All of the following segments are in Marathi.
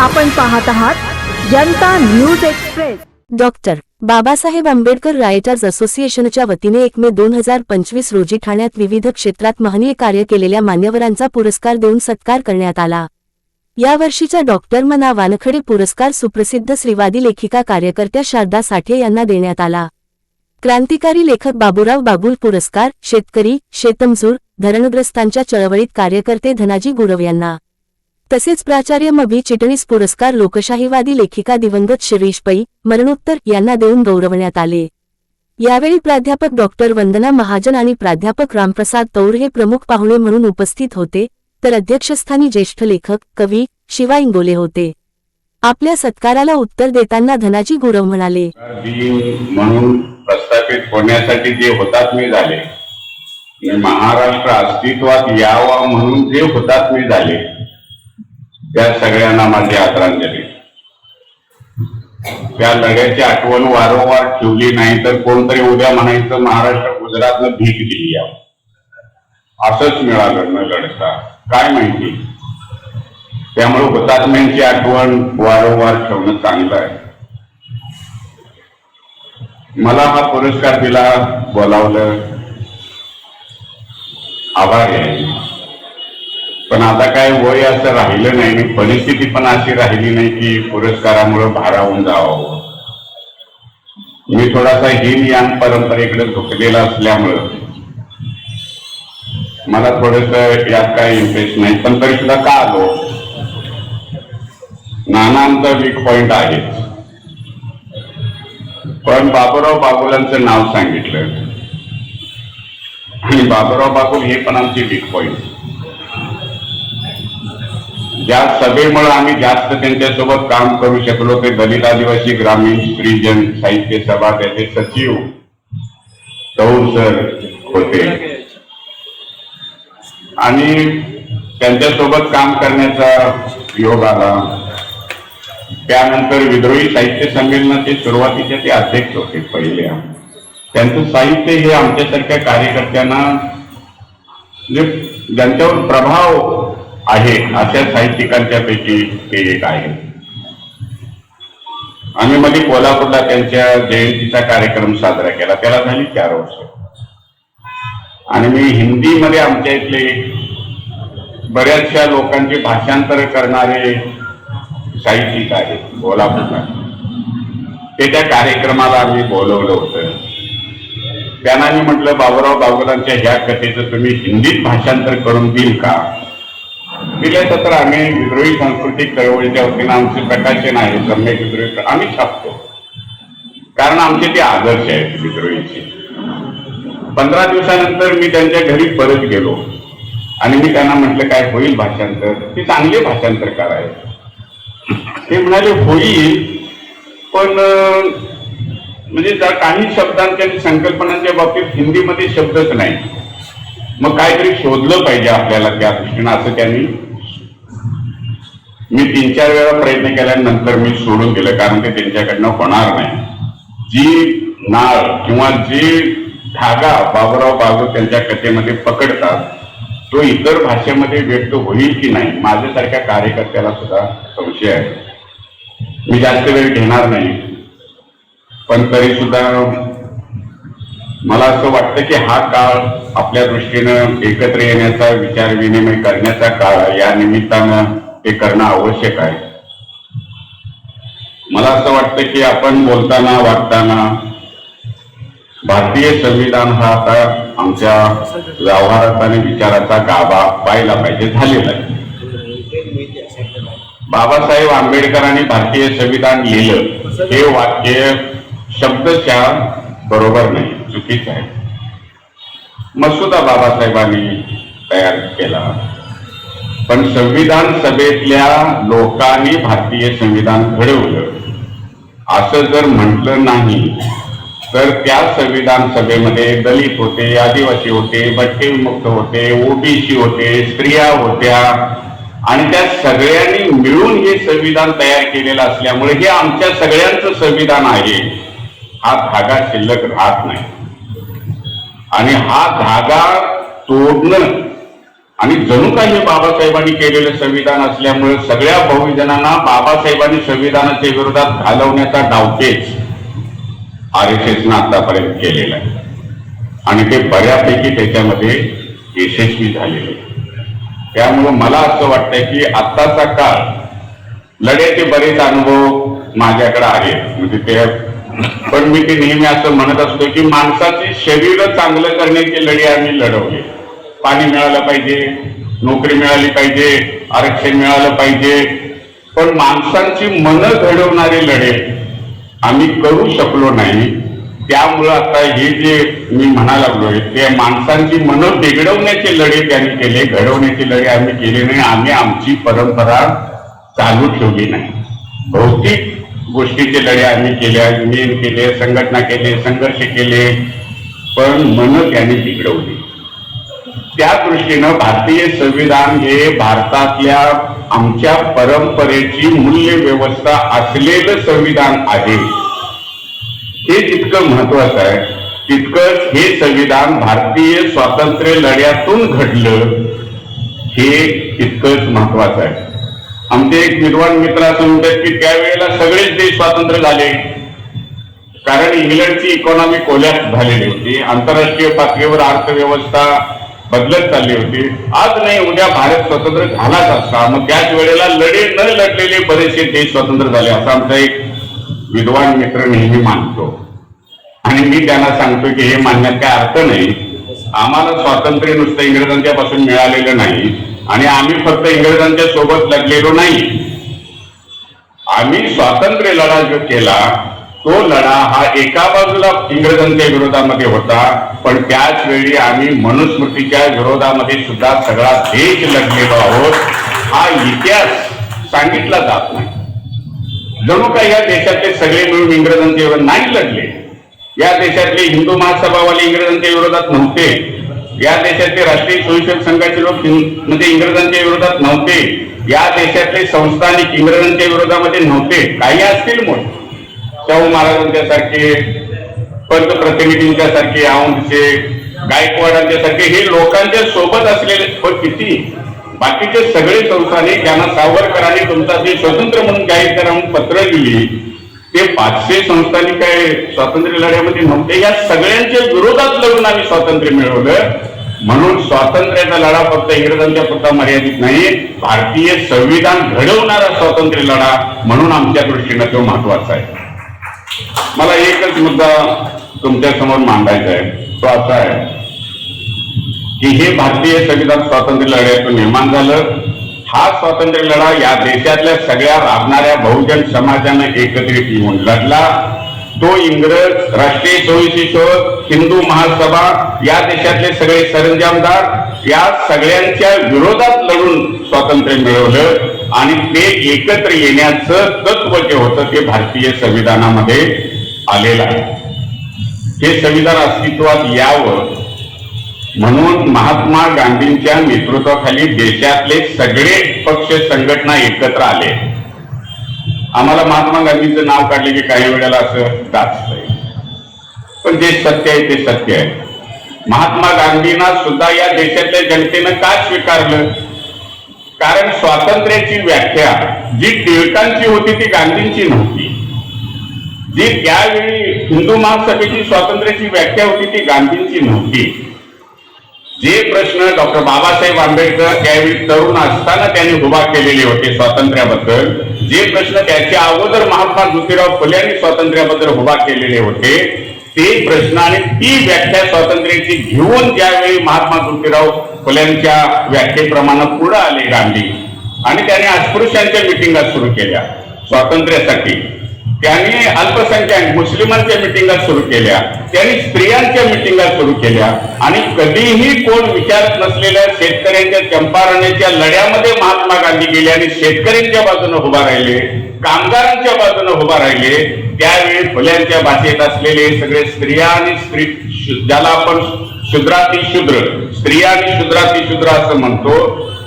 आपण पाहत आहात Janata news express. Doctor Babasaheb Ambedkar writers असोसिएशनच्या वतीने एक मे दोन हजार पंचवीस रोजी ठाण्यात विविध क्षेत्रात महनीय कार्य केलेल्या मान्यवरांचा पुरस्कार देऊन सत्कार करण्यात आला. यावर्षीचा डॉक्टर मना वानखडे पुरस्कार सुप्रसिद्ध श्रीवादी लेखिका कार्यकर्त्या शारदा साठे यांना देण्यात आला. क्रांतिकारी लेखक बाबूराव बाबुल पुरस्कार शेतकरी शेतमजूर धरणग्रस्तांच्या चळवळीत कार्यकर्ते धनाजी गुरव यांना. तसेच प्राचार्य मभी चिटणीस पुरस्कार लोकशाहीवादी लेखिका दिवंगत शिरीष पै मरणोत्तर यांना देऊन गौरवण्यात आले. यावेळी प्राध्यापक डॉक्टर वंदना महाजन आणि प्राध्यापक रामप्रसाद तौर हे प्रमुख पाहुणे म्हणून उपस्थित होते तर अध्यक्षस्थानी ज्येष्ठ लेखक कवी शिवा इंगोले होते. आपल्या सत्काराला उत्तर देताना धनाजी गुरव म्हणाले म्हणून प्रस्थापित होण्यासाठी जे हुतात्मे झाले महाराष्ट्र अस्तित्वात यावा म्हणून जे हुतात्मे झाले त्या सगळ्यांना माझी आदरांजली. त्या लढ्याची आठवण वारंवार ठेवली नाही तर कोणतरी उद्या म्हणायचं महाराष्ट्र गुजरातनं भीक दिली यावं असंच मिळालं न लढता. काय माहिती? त्यामुळे हुतात्म्यांची आठवण वारंवार ठेवणं चांगलं आहे. मला हा पुरस्कार दिला बोलावलं. आभारी आहे पण आता काय वय असं राहिलं नाही आणि परिस्थिती पण अशी राहिली नाही की पुरस्कारामुळे भारावून जावं. मी थोडासा हिन यान परंपरेकडे झुकलेला असल्यामुळं मला थोडस यात काय इंटरेस्ट नाही. पण तरी सुद्धा का आलो? नानांचा वीक पॉइंट आहे. पण बाबूराव बागुलांचं नाव सांगितलं. आणि बाबूराव बागुल हे पण आमचे वीक पॉइंट ज्या सभेमुळे आम्ही जास्त त्यांच्यासोबत काम करू शकलो ते दलित आदिवासी ग्रामीण स्त्रीजन साहित्य सभा त्याचे सचिव तौर सर होते. आणि त्यांच्यासोबत काम करण्याचा योग आला. त्यानंतर विद्रोही साहित्य संमेलनाचे सुरुवातीचे ते अध्यक्ष होते पहिल्या त्यांचं साहित्य हे आमच्यासारख्या कार्यकर्त्यांना म्हणजे ज्यांच्यावर प्रभाव आहे. अशा साहित्यिकांच्या पैकी ते एक आहे. आम्ही मध्ये कोल्हापूरला त्यांच्या जयंतीचा कार्यक्रम साजरा केला. त्याला झाली चार वर्ष. आणि मी हिंदीमध्ये आमच्या इथले बऱ्याचशा लोकांचे भाषांतर करणारे साहित्यिक आहेत कोल्हापूरला. ते त्या कार्यक्रमाला आम्ही बोलवलं होतं. त्यांना मी म्हटलं बाबूराव बागुलांच्या ह्या कथेचं तुम्ही हिंदीत भाषांतर करून देईल का? गेल्या तर आम्ही विद्रोही सांस्कृतिक चळवळीच्या वतीनं आमचे प्रकाशन आहे सम्यक विद्रोही आम्ही छापतो. कारण आमचे ते आदर्श आहेत विद्रोहीचे. पंधरा दिवसानंतर मी त्यांच्या घरी परत गेलो. आणि मी त्यांना म्हटलं काय होईल भाषांतर? ते चांगले भाषांतरकार आहेत. ते म्हणाले होईल पण म्हणजे त्या काही शब्दांच्या आणि संकल्पनांच्या बाबतीत हिंदीमध्ये शब्दच नाही. मग काहीतरी शोधलं पाहिजे आपल्याला त्या दृष्टीनं असं त्यांनी मी तीन चार वेळा प्रयत्न केल्यानंतर मी सोडून दिलं कारण ते त्यांच्याकडनं होणार नाही. जी नाळ किंवा जी धागा बाबुराव बागू त्यांच्या कथेमध्ये पकडतात तो इतर भाषेमध्ये व्यक्त होईल की नाही माझ्यासारख्या कार्यकर्त्याला सुद्धा संशय आहे. मी जास्त वेळ घेणार नाही पण तरी सुद्धा मला असं वाटतं की हा काळ आपल्या दृष्टीनं एकत्र येण्याचा विचार विनिमय करण्याचा काळ या निमित्तानं ते करणं आवश्यक आहे. मला असं वाटतं की आपण बोलताना वागताना भारतीय संविधान हा आता आमच्या व्यवहाराचा आणि विचाराचा गाभा पाहिला पाहिजे झालेला आहे. बाबासाहेब आंबेडकरांनी भारतीय संविधान लिहिलं. हे वाक्य शब्दच्या बरोबर नाही चुकीचं आहे. मसुदा बाबासाहेबांनी तयार केला. पण संविधान सभेतल्या लोकांनी भारतीय संविधान घडवलं. असं जर म्हटलं नाही तर त्या संविधान सभेमध्ये दलित होते आदिवासी होते भटके विमुक्त होते ओबीसी होते स्त्रिया होत्या. आणि त्या सगळ्यांनी मिळून हे संविधान तयार केलेलं असल्यामुळे हे आमच्या सगळ्यांचं संविधान आहे. हा धागा शिल्लक राहत नाही. आणि हा धागा तोडणं आणि जणू काही हे बाबासाहेबांनी केलेलं संविधान असल्यामुळे सगळ्या बहुजनांना बाबासाहेबांनी संविधानाच्या विरोधात घालवण्याचा डावपेच आर एस एसनं आतापर्यंत केलेला आहे. आणि ते बऱ्यापैकी त्याच्यामध्ये यशस्वी झालेले त्यामुळे त्यामुळं मला असं वाटतंय की आत्ताचा काळ लढ्याचे बरेच अनुभव माझ्याकडे आहेत. म्हणजे ते पण मी ते नेहमी असं म्हणत असतो की माणसाचे शरीर चांगलं करण्याची लढे आम्ही लढवले. पाणी मिळालं पाहिजे नोकरी मिळाली पाहिजे आरक्षण मिळालं पाहिजे. पण माणसांची मनं घडवणारे लढे आम्ही करू शकलो नाही. त्यामुळं आता हे जे मी म्हणा लागलोय ते माणसांची मनं बिघडवण्याचे लढे त्यांनी केले घडवण्याचे लढे आम्ही केले नाही. आम्ही आमची परंपरा चालू ठेवली नाही. भौतिक गोष्टीचे लढे आम्ही केले युनियन केले संघटना केले संघर्ष केले पण मन त्यांनी बिघडवली. त्या दृष्टीनं भारतीय संविधान हे भारतातल्या आमच्या परंपरेची मूल्य व्यवस्था असलेलं संविधान आहे. हे जितकं महत्वाचं आहे तितकंच हे संविधान भारतीय स्वातंत्र्य लढ्यातून घडलं हे तितकंच महत्वाचं आहे. आमचे एक विद्वान मित्र असं म्हणतात की त्यावेळेला सगळेच देश स्वातंत्र्य झाले. कारण इंग्लंडची इकॉनॉमी कोल्यात झालेली होती. आंतरराष्ट्रीय पातळीवर अर्थव्यवस्था बदलत चालली होती. आज नाही उद्या भारत स्वतंत्र झालाच असता. मग त्याच वेळेला लढे न लढलेले बरेचसे देश स्वतंत्र झाले असा आमचा एक विद्वान मित्र नेहमी मानतो. आणि मी त्यांना सांगतो की हे मानण्यात काय अर्थ नाही. आम्हाला स्वातंत्र्य नुसतं इंग्रजांच्या पासून मिळालेलं नाही. आणि आम्ही फक्त इंग्रजांच्या सोबत लढलेलो नाही. आम्ही स्वातंत्र्य लढा जो केला तो लढा हा एका बाजूला इंग्रजांच्या विरोधामध्ये होता पण त्याच वेळी आम्ही मनुस्मृतीच्या विरोधामध्ये सुद्धा सगळा देश लढलेलो आहोत. हा इतिहास सांगितला जात नाही. जणू काही या देशातले सगळे मिळून इंग्रजांच्या विरोधात नाही लढले. या देशातले हिंदू महासभावाले इंग्रजांच्या विरोधात नव्हते. या देशातले राष्ट्रीय स्वयंसेवक संघाचे लोक म्हणजे इंग्रजांच्या विरोधात नव्हते. या देशातले संस्थानिक इंग्रजांच्या विरोधामध्ये नव्हते. काही असतील मोठे शाहू महाराजांच्या सारखे पंतप्रतिनिधींच्या सारखे औंधचे गायकवाडांच्या सारखे हे लोकांच्या सोबत असलेले व किती? बाकीचे सगळे संस्थाने ज्यांना सावरकरांनी तुमचा ते स्वतंत्र म्हणून जाहीर करा म्हणून पत्र लिहिली ते पाचशे संस्थांनी काय स्वातंत्र्य लढ्यामध्ये नव्हते? या सगळ्यांच्या विरोधात लढून आम्ही स्वातंत्र्य मिळवलं. म्हणून स्वातंत्र्याचा लढा फक्त इंग्रजांच्या पुरता मर्यादित नाही भारतीय संविधान घडवणारा स्वातंत्र्य लढा म्हणून आमच्या दृष्टीनं तो महत्त्वाचा आहे. मला एकच मुद्दा तुमच्यासमोर मांडायचा आहे. तो असा आहे की हे भारतीय संविधान स्वातंत्र्य लढ्यातून निर्माण झालं. हा स्वातंत्र्य लढा या देशातल्या सगळ्या राबणाऱ्या बहुजन समाजानं एकत्रित येऊन लढला. तो इंग्रज राष्ट्रीय स्वयंसेवक हिंदू महासभा या देशातले सगळे सरंजामदार या सगळ्यांच्या विरोधात लढून स्वातंत्र्य मिळवलं आणि ते एकत्र येण्याचं तत्व जे होतं ते भारतीय संविधानामध्ये आलेलं आहे. हे संविधान अस्तित्वात यावं म्हणून महात्मा गांधींच्या नेतृत्वाखाली देशातले सगळे पक्ष संघटना एकत्र आले. आम्हाला महात्मा गांधींचं नाव काढले की काही वेळेला असं जाचतंय पण जे सत्य आहे ते सत्य आहे. महात्मा गांधींना सुद्धा या देशातल्या जनतेनं का स्वीकारलं? कारण स्वातंत्र्याची व्याख्या जी टिळकांची होती ती गांधींची नव्हती. जी त्यावेळी हिंदू महासभेची स्वातंत्र्याची व्याख्या होती ती गांधींची नव्हती. जे प्रश्न डॉक्टर बाबासाहेब आंबेडकर त्यावेळी तरुण असताना त्यांनी उभा केलेले होते स्वातंत्र्याबद्दल जे प्रश्न त्याच्या अगोदर महात्मा ज्योतिराव फुले यांनी स्वातंत्र्याबद्दल उभा केलेले होते ते प्रश्न आणि ती व्याख्या स्वातंत्र्याची घेऊन ज्यावेळी महात्मा ज्योतिराव फुल्यांच्या व्याख्येप्रमाणे पुढे आले गांधी. आणि त्यांनी अस्पृश्यांच्या मिटिंगा सुरू केल्या स्वातंत्र्यासाठी. त्यांनी अल्पसंख्याक मुस्लिमांच्या मिटिंगा सुरू केल्या. त्यांनी स्त्रियांच्या मिटिंगा सुरू केल्या. आणि कधीही कोण विचारत नसलेल्या शेतकऱ्यांच्या चंपारण्याच्या लढ्यामध्ये महात्मा गांधी गेले आणि शेतकऱ्यांच्या बाजूने उभा राहिले कामगारांच्या बाजूने उभा राहिले त्यावेळी फुल्यांच्या भाषेत असलेले सगळे स्त्रिया आणि स्त्री ज्याला आपण शूद्राती शूद्र स्त्रिया आणि शूद्राती शूद्र असं म्हणतो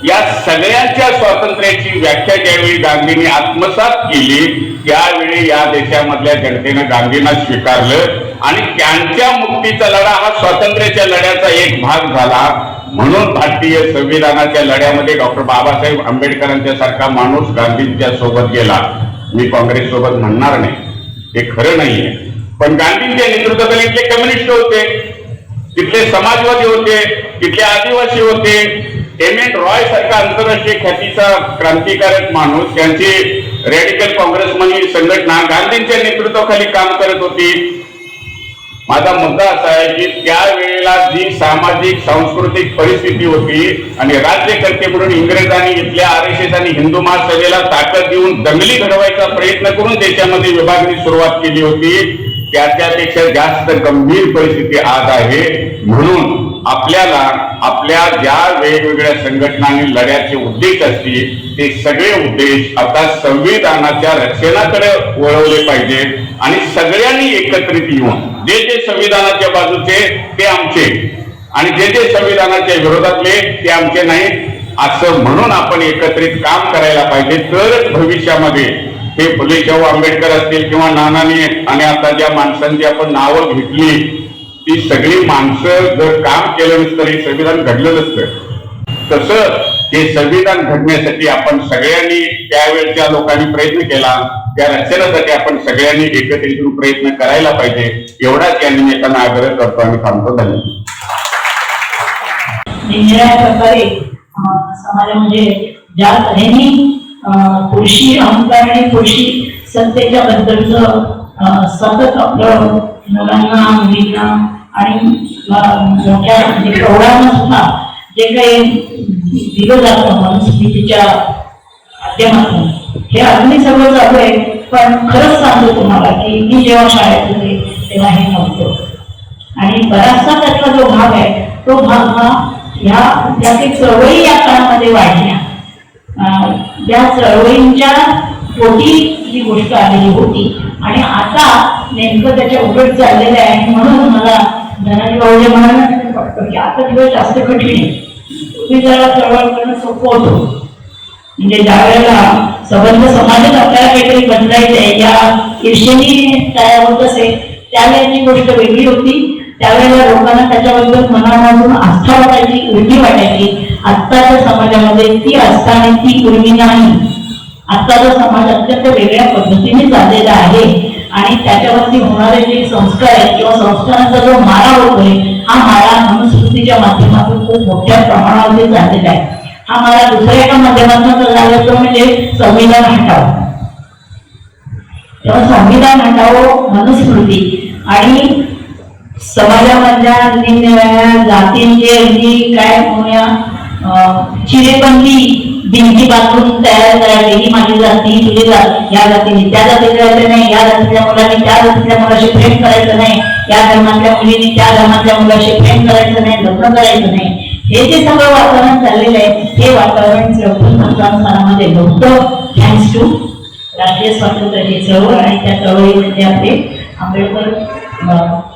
या सगळ्यांच्या स्वातंत्र्याची व्याख्या ज्यावेळी गांधींनी आत्मसात केली त्यावेळी या देशामधल्या जनतेनं गांधींना स्वीकारलं आणि त्यांच्या मुक्तीचा लढा हा स्वातंत्र्याच्या लढ्याचा एक भाग झाला. म्हणून भारतीय संविधानाच्या लढ्यामध्ये डॉक्टर बाबासाहेब आंबेडकरांच्या सारखा माणूस गांधींच्या सोबत गेला. मी काँग्रेस सोबत म्हणणार नाही. हे खरं नाहीये पण गांधींच्या नेतृत्वाखाली इथले कम्युनिस्ट होते तिथले समाजवादी होते तिथले आदिवासी होते एम एन रॉय सारखा आंतरराष्ट्रीय ख्यातीचा क्रांतिकारक माणूस त्यांची रेडिकल काँग्रेस म्हणून संघटना गांधींच्या नेतृत्वाखाली काम करत होती. माझा मुद्दा असा आहे की त्यावेळेला जी सामाजिक सांस्कृतिक परिस्थिती होती आणि राज्यकर्ते म्हणून इंग्रजांनी इथल्या आर एस एस आणि हिंदू महासभेला ताकद देऊन दंगली घडवायचा प्रयत्न करून देशामध्ये विभागणी सुरुवात केली होती. त्याच्यापेक्षा जास्त गंभीर परिस्थिती आज आहे. म्हणून आपल्याला आपल्या ज्या वेगवेगळ्या संघटनांनी लढ्याचे उद्देश असतील ते सगळे उद्देश आता संविधानाच्या रक्षणाकडे वळवले पाहिजे आणि सगळ्यांनी एकत्रित येऊन जे जे संविधानाच्या बाजूचे ते आमचे. आणि जे जे संविधानाच्या विरोधातले ते आमचे नाही. असं म्हणून आपण एकत्रित काम करायला पाहिजे. तरच भविष्यामध्ये हे फुले शाहू आंबेडकर असतील किंवा नानानी आणि आता ज्या माणसांची आपण नावं घेतली ती सगळी माणसं जर काम केलं नसतं हे संविधान घडलं नसतं तसं हे संविधान घडण्यासाठी आपण सगळ्यांनी त्यावेळच्या लोकांनी प्रयत्न केला त्या रचनेसाठी आपण सगळ्यांनी एकत्रित येऊन प्रयत्न करायला पाहिजे एवढाच या निमित्तानं आग्रह करतो आणि सांगतो धन्यवाद. समाजामध्ये ज्या तऱ्हेने पुरुषी अहंकार आणि पुरुषी सत्तेच्या बद्दलच सतत आपलं मुलांना मुलींना आणि मोठ्या म्हणजे प्रौढांना सुद्धा जे काही दिलं जातं मनुस्थितीच्या माध्यमातून हे अगदी सगळं चालू आहे पण खरंच सांगतो तुम्हाला की मी जेव्हा शाळेत होते तेव्हा हे नव्हतं. आणि बराचसा त्यातला जो भाग आहे तो भाग हा ह्या त्याची चळवळी या काळामध्ये वाढल्या. त्या चळवळींच्या पोटी ही गोष्ट आलेली होती. आणि आता नेमकं त्याच्या उलट चाललेलं आहे म्हणून मला धनाजी भाऊ म्हणाले वाटतं की आता दिवस जास्त कठीण आहे. तुम्ही जरा चळवळ करणं सोपं होतो. म्हणजे ज्या वेळेला संबंध समाजात आपल्याला काहीतरी बदलायचं आहे या ईर्षेने तयार होत असेल त्यावेळेची गोष्ट वेगळी होती. त्यावेळेला लोकांना त्याच्याबद्दल मनामधून आस्था वाटायची उर्मी वाटायची. आत्ताच्या समाजामध्ये ती आस्था आणि ती उर्मी नाही. आत्ताचा समाज अत्यंत वेगळ्या पद्धतीने चाललेला आहे. आणि त्याच्यावरती होणारे जे संस्कार आहेत किंवा संस्कारांचा जो मारा होतोय हा मारा मनुसृष्टीच्या माध्यमातून खूप मोठ्या प्रमाणावरती झालेला आहे. हा माळा दुसऱ्या एका माध्यमातून झाला तो म्हणजे संविधान हटाव. तेव्हा संविधान हटाव मनुस्मृती. आणि समाजामधल्या निरनिराळ्या जातींचे अगदी काय म्हणूया अं, चिरेबंदी भिंती बांधून तयार करायची. ही माझी जाती तुझी जात. या जातीने त्या जातीत राहायचं नाही या जातीतल्या मुलांनी त्या जातीतल्या मुलाशी प्रेम करायचं नाही या धर्मातल्या मुलीने त्या धर्मातल्या मुलाशी प्रेम करायचं नाही लग्न करायचं नाही. हे जे सगळं वातावरण चाललेलं आहे हे वातावरण चौथी मतदानस्थानामध्ये नव्हतं थँक्स टू राष्ट्रीय स्वातंत्र्याची चळवळ आणि त्या चळवळीमध्ये आपले आंबेडकर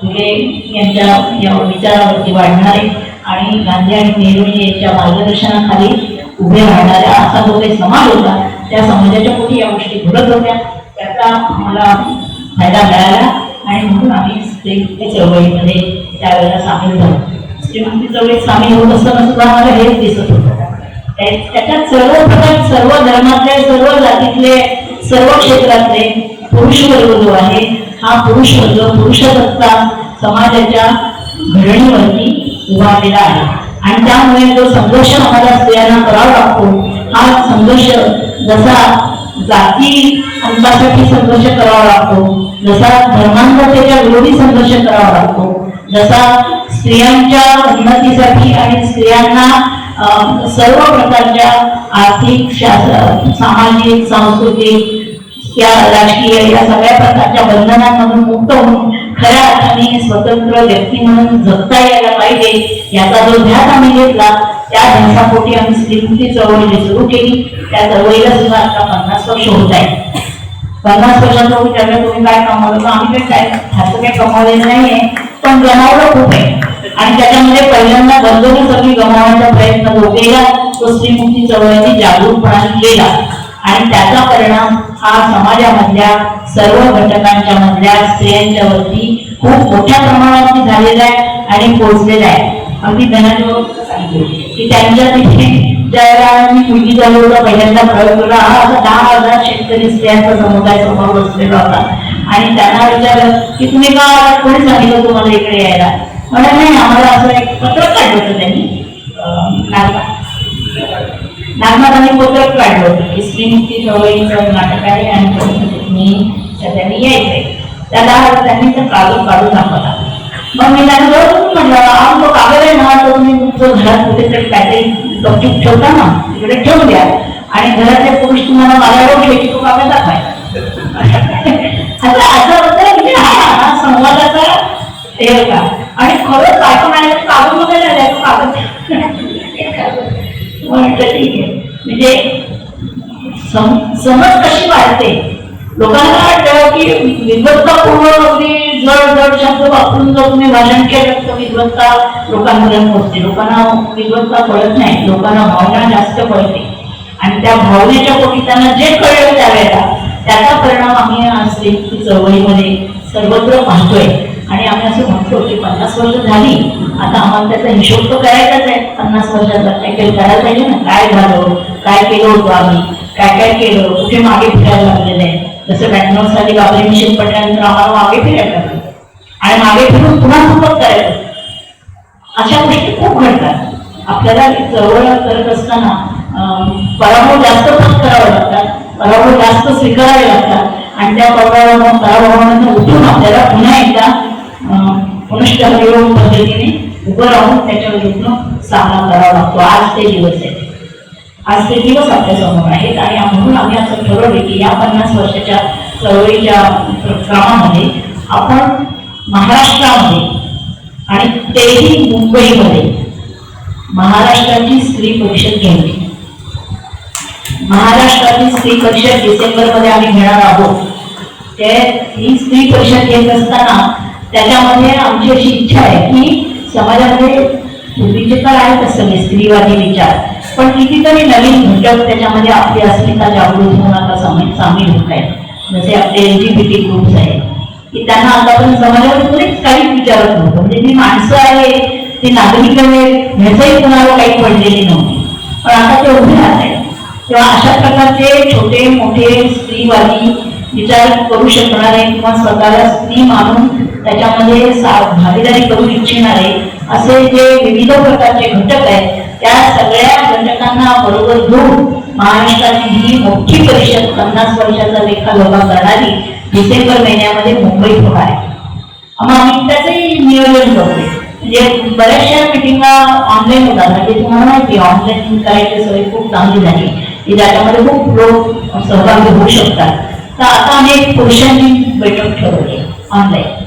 फुले यांच्या या विचारावरती वाढणारे आणि गांधी आणि नेहरू यांच्या मार्गदर्शनाखाली उभे राहणाऱ्या असा जो काही समाज होता त्या समाजाच्या पोटी या गोष्टी घडत होत्या. त्याचा आम्हाला फायदा मिळाला आणि म्हणून आम्ही स्त्री चळवळीमध्ये त्यावेळेला सामील झालो. श्रीमंती चळवळीत सामील होत असताना सुद्धा आम्हाला हेच दिसत होतं. त्या- त्याच्यात सर्व प्रकार सर्व धर्मातले सर्व जातीतले सर्व क्षेत्रातले पुरुष वर्ग जो आहे. हा पुरुष वर्ग पुरुषसत्ता समाजाच्या घडणीवरती उभारलेला आहे. आणि त्यामुळे जो संघर्ष आम्हाला स्त्रियांना करावा लागतो हा संघर्ष जसा जाती अंतासाठी संघर्ष करावा लागतो जसा धर्मांधतेच्या विरोधी संघर्ष करावा लागतो जसा स्त्रियांच्या उन्नतीसाठी आणि स्त्रियांना सर्व प्रकारच्या आर्थिक शास्त्र सामाजिक सांस्कृतिक या राजकीय या सगळ्या प्रकारच्या बंधनांमधून मुक्त होऊन खऱ्या अर्थाने स्वतंत्र व्यक्ती म्हणून जगता यायला पाहिजे याचा जो ध्यास आम्ही घेतला त्या ध्यासापोटी आम्ही श्रीमुखी चळवळी सुरू केली. त्या चळवळीला सुद्धा आता पन्नास वर्ष होत आहे पन्नास वर्षाचा विचारलं तुम्ही काय कमावलं आम्ही काही काय ह्याचं काही कमावलेलं नाहीये पण गमावलं खूप आहे. आणि त्याच्यामध्ये पहिल्यांदा बंदोबस्त आम्ही गमावण्याचा प्रयत्न तो केला तो श्रीमुखी चळवळीने जागरूकपणाने केला. आणि त्याचा परिणाम हा समाजामधल्या सर्व घटकांच्या मधल्या स्त्रियांच्या वरती खूप मोठ्या प्रमाणावरती झालेला आहे आणि पोहोचलेला आहे. अगदी धनाजवळ सांगितलं की त्यांच्या तिथे ज्यावेळेला मी मुलगी झालो पहिल्यांदा प्रयोग केला हा दहा हजार शेतकरी स्त्रियांचा समुदाय समोर बसलेला होता. आणि त्यांना विचारलं की तुम्ही का कोणी सांगितलं तुम्हाला इकडे यायला? म्हणजे नाही आम्हाला असं एक पत्र काढलं होतं त्यांनी नागनाथांनी पत्रक काढलं होतं. की श्रीमुक्ती चळवळीचं नाटक आहे आणि मी त्यांनी यायचंय त्याला त्यांनी तर कागद काढून दाखवला. मग मी त्यांना बरोबर म्हटलं आम तो कागद आहे ना तो तुम्ही जो घरात कुठेतरी काहीतरी गपचूप ठेवता ना तिकडे ठेवून द्या. आणि घरातले पुरुष तुम्हाला मला माझ्यावर की तो कागद दाखवाय आता असं होतं. म्हणजे की हा संवादाचा हे होता. आणि खरंच बायको म्हणाले कागद वगैरे आलाय तो कागद म्हटलं ठीक आहे म्हणजे सम- समज कशी वाढते? लोकांना वाटतं की विद्वत्तापूर्ण अगदी जड जड शब्द वापरून जर तुम्ही भाषण केलं तर विद्वत्ता लोकांपर्यंत पोहोचते लोकांना विद्वत्ता कळत नाही. लोकांना भावना जास्त कळते आणि त्या भावनेच्या पोटी त्यांना जे कळलं त्यावेळेला त्याचा परिणाम आम्ही आज चळवळीमध्ये सर्वत्र पाहतोय. आणि आम्ही असं म्हणतो की पन्नास वर्ष झाली आता आम्हाला त्याचा हिशोब तर करायचाच आहे. पन्नास वर्षाचा काय काही करायला पाहिजे ना? काय झालं? काय केलं होतं आम्ही? काय काय केलं? कुठे मागे फिरायला लागलेलं आहे? जसं ब्याण्णवसाठी बाबरी मिशन पडल्यानंतर आम्हाला मागे फिरायला लागलं. आणि मागे फिरून पुन्हा सुरुवात करायचं. अशा गोष्टी खूप घडतात. आपल्याला चळवळ करत असताना पराभव जास्त करावे लागतात. पराभव जास्त स्वीकारावे लागतात. आणि त्या पराभव पराभवानंतर उठून आपल्याला पुन्हा एकदा अं, पुनश्च पद्धतीने उभं राहून त्याच्या विरुद्ध सामना करावा लागतो आज ते दिवस आहे आज ते दिवस आपल्यासमोर आहेत आणि म्हणून आम्ही असं ठरवले की या पन्नास वर्षाच्या चळवळीच्या क्रमामध्ये आपण महाराष्ट्रामध्ये आणि तेही मुंबईमध्ये महाराष्ट्राची स्त्री परिषद घ्यावी महाराष्ट्रातील स्त्री परिषद डिसेंबरमध्ये आम्ही घेणार आहोत. ते ही स्त्री परिषद घेत असताना त्याच्यामध्ये आमची अशी इच्छा आहे की समाजामध्ये पूर्वीचे तर आहेतच सगळे स्त्रीवादी विचार. पण कितीतरी नवीन घटक त्याच्यामध्ये आपली अस्मिता जागृत होऊन आता सामील सामील होत आहेत. जसे आपले L G B T groups आहेत. की त्यांना आतापर्यंत समाजावर कोणीच काहीच विचारत नव्हतं. म्हणजे जी माणसं आहे ती नागरिक आहे ह्याचंही कोणाला काही पडलेली नव्हती. पण आता ते उभे राहत आहेत. किंवा अशा प्रकारचे छोटे मोठे स्त्रीवादी विचार करू शकणारे किंवा स्वतःला स्त्री मानून त्याच्यामध्ये सा- भागीदारी करू इच्छिणारे असे जे विविध प्रकारचे घटक आहेत त्या सगळ्या घटकांना बरोबर घेऊन महाराष्ट्राची ही मोठी परिषद पन्नास वर्षाचा लेखा लोका करणारी डिसेंबर महिन्यामध्ये मुंबईत होणार आहे. मग आम्ही त्याचंही नियोजन करतोय. म्हणजे बऱ्याचशा मिटिंगा ऑनलाईन होतात. म्हणजे तुम्हाला माहिती ऑनलाईन करायची सवय खूप चांगली झाली. म्हणजे की ज्याच्यामध्ये खूप लोक सहभागी होऊ शकतात. तर आता आम्ही एक पुरुषांची बैठक ठरवली ऑनलाईन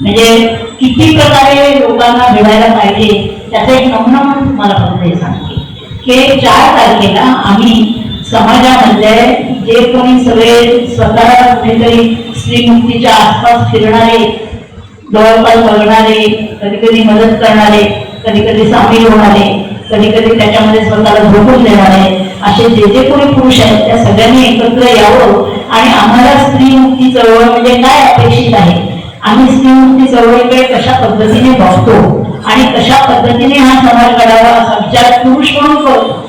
म्हणजे किती प्रकारे लोकांना भेटायला पाहिजे त्याचा एक नमुना म्हणून तुम्हाला फक्त हे सांगते. की चार तारखेला आम्ही समाजामधले जे कोणी सगळे स्वतःला कुठेतरी स्त्रीमुक्तीच्या आसपास फिरणारे जवळपास बघणारे कधी कधी मदत करणारे कधी कधी सामील होणारे कधी कधी त्याच्यामध्ये स्वतःला झोपून देणारे असे जे जे कोणी पुरुष आहेत त्या सगळ्यांनी एकत्र यावं आणि आम्हाला स्त्रीमुक्ती चळवळ म्हणजे काय अपेक्षित आहे? आम्ही स्त्री मुक्ती चळवळीकडे कशा पद्धतीने बघतो आणि कशा पद्धतीने हा समाज घडावा असा विचार पुरुष म्हणून करतो?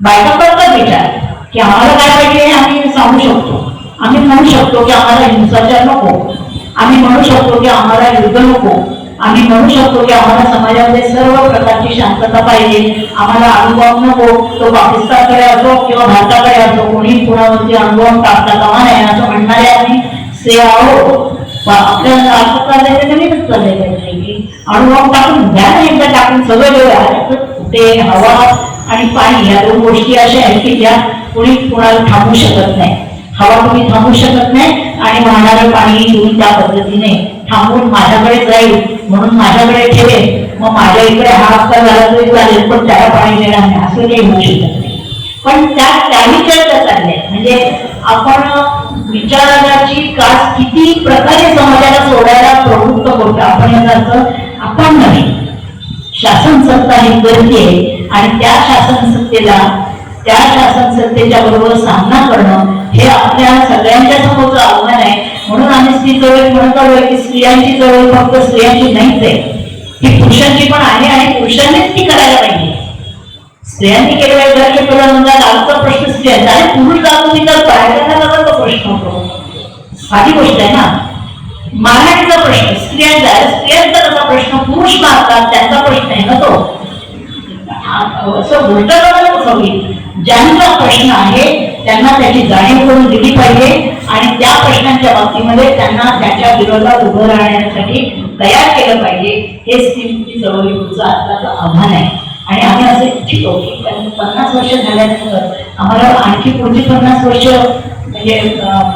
बायका करतात विचार की आम्हाला काय पाहिजे हे आम्ही सांगू शकतो. आम्ही म्हणू शकतो की आम्हाला हिंसाचार नको. आम्ही म्हणू शकतो की आम्हाला युद्ध नको. आम्ही म्हणू शकतो की आम्हाला समाजामध्ये सर्व प्रकारची शांतता पाहिजे. आम्हाला अनुभव नको तो पाकिस्तानकडे असो किंवा भारताकडे असो कोणी कुणावरती अनुभव टाकता कामा नाही असं म्हणणारे आम्ही से आहोत. आपल्याला असं चाललंय नवीनच चाललंय काहीतरी अनुभव टाकून घ्या ना एकदा टाकून सगळं वेळ ते हवा आणि पाणी या दोन गोष्टी अशा आहेत की ज्या कोणी कुणाला थांबू शकत नाही. हवा कोणी थांबू शकत नाही आणि वाहणारं पाणी येऊन त्या पद्धतीने थांबून माझ्याकडे जाईल. म्हणून माझ्याकडे ठेवेल मग माझ्या इकडे हा हप्ता झाला तरी चालेल पण त्याला पाणी देणार नाही असं काही होऊ शकत नाही. पण त्यात त्याही चर्चा चालल्या. म्हणजे आपण विचाराची कास किती प्रकारे समाजाला सोडायला प्रवृत्त होतो आपण याचा अर्थ आपण नाही. शासन सत्ता ही गर्दी आहे आणि त्या शासन सत्तेला त्या शासन सत्तेच्या बरोबर सामना करणं हे आपल्या सगळ्यांच्या समोरचं आव्हान आहे. म्हणून आम्ही स्त्री चळवळी म्हणत आलोय की स्त्रियांची चळवळ फक्त स्त्रियांची नाहीच आहे. ती पुरुषांची पण आहे आणि पुरुषांनीच ती करायला पाहिजे. स्त्रियांनी केलेल्या घराच्या प्रधानमंत्र्या आजचा प्रश्न स्त्रियांचा आणि पुरुष जातो तर बाहेरचा तो प्रश्न होतो. साधी गोष्ट आहे ना. मारहाणीचा प्रश्न स्त्रियांचा आहे. स्त्रियांचा कसा प्रश्न पुरुष मारतात त्यांचा प्रश्न आहे ना तो. असं उलटं कसं होईल ज्यांचा प्रश्न आहे त्यांना त्याची जाणीव करून दिली पाहिजे आणि त्या प्रश्नांच्या बाबतीमध्ये त्यांना त्याच्या विरोधात उभं राहण्यासाठी तयार केलं पाहिजे. हे स्त्रीमुक्ती चळवळीचं आत्ताचं आव्हान आहे. आणि आम्ही असं इच्छितो की पन्नास वर्ष झाल्यानंतर आम्हाला आणखी पुढची पन्नास वर्ष म्हणजे अं,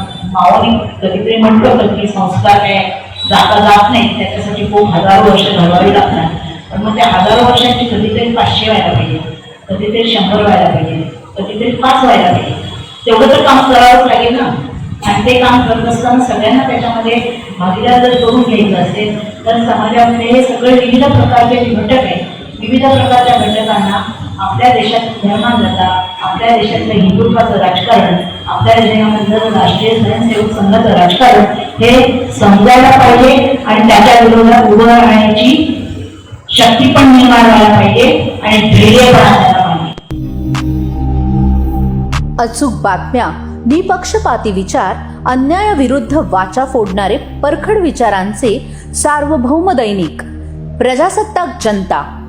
कधीतरी म्हणतो की संस्कार काय जाता जात नाही त्याच्यासाठी खूप हजारो वर्ष घडवावी लागणार. पण मग त्या हजारो वर्षांची कधीतरी पाचशे व्हायला पाहिजे कधीतरी शंभर व्हायला पाहिजे कधीतरी पाच व्हायला पाहिजे. तेवढं तर काम करावंच लागेल ना. आणि ते काम करत असताना सगळ्यांना त्याच्यामध्ये भागीदार जर करून घ्यायचं असेल तर समाजामध्ये हे सगळे विविध प्रकारचे घटक आहेत. विविध प्रकारच्या घटकांना आपल्या देशात धर्मांगता आपल्या देशातलं हिंदुत्वाचं राजकारण आपल्या देशामधलं राष्ट्रीय स्वयंसेवक संघाचं राजकारण हे समजायला पाहिजे आणि त्याच्या विरोधात उभं राहण्याची शक्ती पण निर्माण व्हायला पाहिजे आणि धैर्य पण असायला पाहिजे. अचूक बातम्या निपक्षपाती विचार अन्यायाविरुद्ध वाचा फोडणारे परखड विचारांचे सार्वभौम दैनिक प्रजासत्ताक जनता.